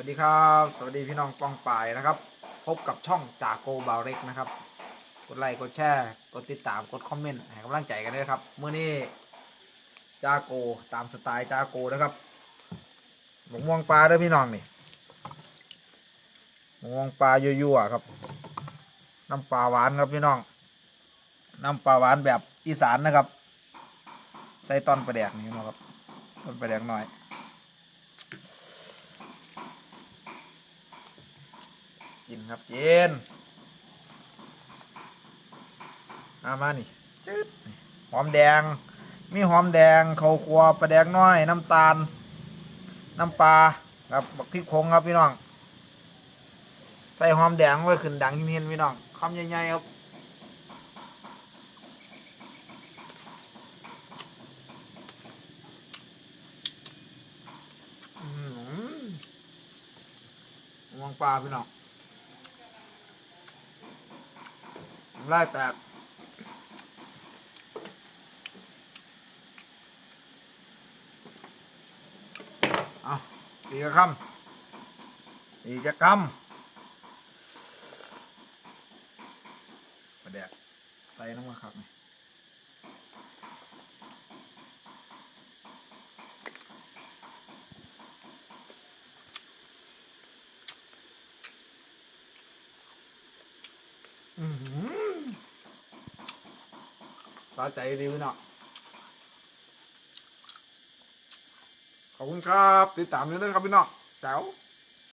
วัสดีครับ สวัสดีพี่น้องปองป่ายนะครับ พบกับช่องจากโกบาเล็กนะครับ กดไลค์กดแชร์กดติดตามกดคอมเมนต์ให้กำลังใจกันด้วยครับเมื่อนี้จาโกตามสไตล์จาโกนะครับหมกม่วงปลาด้อพี่น้องนี่หมกม่วงปลายั่วๆครับน้ำปลาหวานครับพี่น้องน้ำปลาหวานแบบอีสานนะครับ ใส่ตอนปลาแดกนี่นะครับตอนปลาแดกหน่อย กินครับกินมามานี่จืดนี่หอมแดง มีหอมแดงข้าวคั่วปลาแดงน้อย น้ำตาล น้ำปลาครับบักพริกผงครับพี่น้อง ใส่หอมแดงไว้ขึ้นดังเห็นพี่น้องคำใหญ่ๆครับอืมมองปลาพี่น้อง น้ำลายแตกเอาอีกจะคำอีกจะคำประเดี๋ยวใส่น้ำมันครับนี่อื้อหือ สาใจดีพี่น้องขอบคุณครับ ติดตามด้วยนะครับพี่น้องแจ๋ว